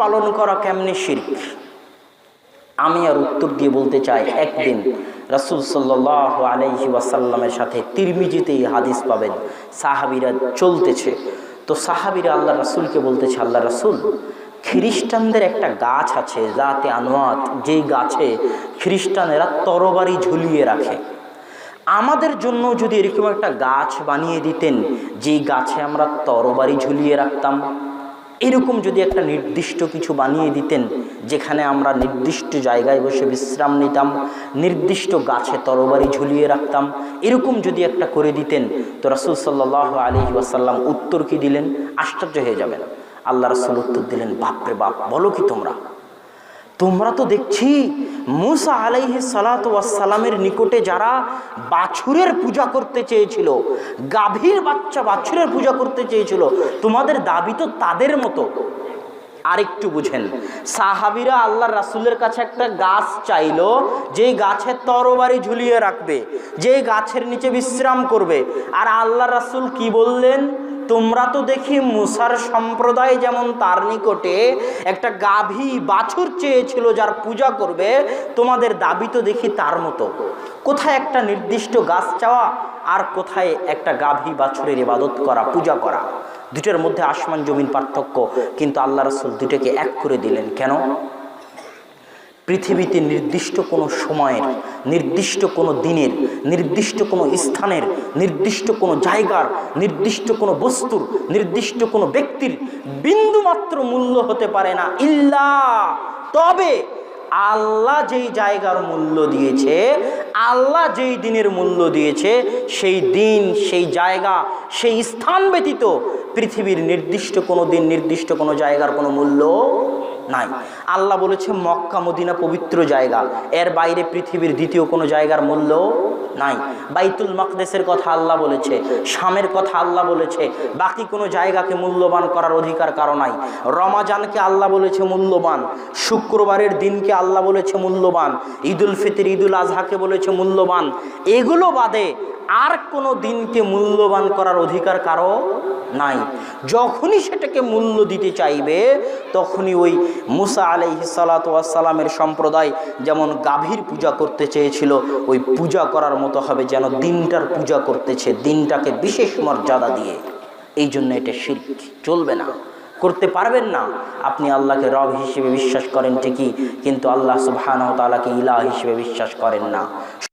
পালন করা কেমনি শির্ক? আমি আর উত্তর দিয়ে বলতে চাই, একদিন রাসুল সাল্লাহ আলাইহি ওয়াসাল্লামের সাথে তিরমিজিতে এই হাদিস পাবেন, সাহাবিরা চলতেছে। তো সাহাবিরা আল্লাহ রাসুলকে বলতেছে আল্লাহ রাসুল, খ্রিস্টানদের একটা গাছ আছে, জাতে আনোয়াত যেই গাছে খ্রিস্টানেরা তরবারি ঝুলিয়ে রাখে। আমাদের জন্য যদি এরকম একটা গাছ বানিয়ে দিতেন, যেই গাছে আমরা তরবারি ঝুলিয়ে রাখতাম এরকম যদি একটা নির্দিষ্ট কিছু বানিয়ে দিতেন, যেখানে আমরা নির্দিষ্ট জায়গায় বসে বিশ্রাম নিতাম, নির্দিষ্ট গাছে তরবারি ঝুলিয়ে রাখতাম, এরকম যদি একটা করে দিতেন, তো রাসুল সাল্লাহ আলী ওয়াসাল্লাম উত্তর কি দিলেন? আশ্চর্য হয়ে যাবেন। আল্লাহ রাসুল উত্তর দিলেন, বাপরে বাপ, বলো কি তোমরা? তোমরা তো দেখছি মুসা আলাইহি সালাতামের নিকটে যারা বাছুরের পূজা করতে চেয়েছিল, গাভীর বাচ্চা বাছুরের পূজা করতে চেয়েছিল, তোমাদের দাবি তো তাদের মতো। আরেকটু বুঝেন, সাহাবিরা আল্লাহ রাসুলের কাছে একটা গাছ চাইলো, যেই গাছের তরবারি ঝুলিয়ে রাখবে, যেই গাছের নিচে বিশ্রাম করবে। আর আল্লাহ রাসুল কি বললেন? তোমরা তো দেখি মুসার সম্প্রদায় যেমন তার নিকটে একটা গাভী বাছুর চেয়েছিল যার পূজা করবে, তোমাদের দাবি তো দেখি তার মতো। কোথায় একটা নির্দিষ্ট গাছ চাওয়া আর কোথায় একটা গাভী বাছুরের ইবাদত করা, পূজা করা। দুটোর মধ্যে আসমান জমিন পার্থক্য, কিন্তু আল্লাহ রসুল দুটোকে এক করে দিলেন। কেন? পৃথিবীতে নির্দিষ্ট কোনো সময়ের, নির্দিষ্ট কোনো দিনের, নির্দিষ্ট কোনো স্থানের, নির্দিষ্ট কোনো জায়গার, নির্দিষ্ট কোনো বস্তুর, নির্দিষ্ট কোনো ব্যক্তির বিন্দুমাত্র মূল্য হতে পারে না ইল্লা। তবে আল্লাহ যেই জায়গার মূল্য দিয়েছে, আল্লাহ যেই দিনের মূল্য দিয়েছে, সেই দিন, সেই জায়গা, সেই স্থান ব্যতীত পৃথিবীর নির্দিষ্ট কোনো দিন, নির্দিষ্ট কোনো জায়গার কোনো মূল্য নাই। আল্লাহ বলেছে, মক্কা, মদিনা পবিত্র জায়গা। এর বাইরে পৃথিবীর দ্বিতীয় কোনো জায়গার মূল্য নাই। বাইতুল মকদেসের কথা আল্লাহ বলেছে, শামের কথা আল্লাহ বলেছে, বাকি কোনো জায়গাকে মূল্যবান করার অধিকার কারও নাই। রমাজানকে আল্লাহ বলেছে মূল্যবান, শুক্রবারের দিনকে আল্লাহ বলেছে মূল্যবান, ঈদুল ফিতর, ঈদুল আজহাকে বলেছে মূল্যবান। এগুলো বাদে আর কোনো দিনকে মূল্যবান করার অধিকার কারও নাই। যখনই সেটাকে মূল্য দিতে চাইবে, তখনই ওই মুসা আলাইহি সালাতামের সম্প্রদায় যেমন গাভীর পূজা করতে চেয়েছিল, ওই পূজা করার মতো হবে যেন দিনটার পূজা করতেছে, দিনটাকে বিশেষ মর্যাদা দিয়ে। এই জন্য এটা শিল্প চলবে না। করতে পারবেন না। আপনি আল্লাহকে রব হিসেবে বিশ্বাস করেন ঠিকই, কিন্তু আল্লাহ সুবহানাহু তাআলাকে ইলা হিসেবে বিশ্বাস করেন না।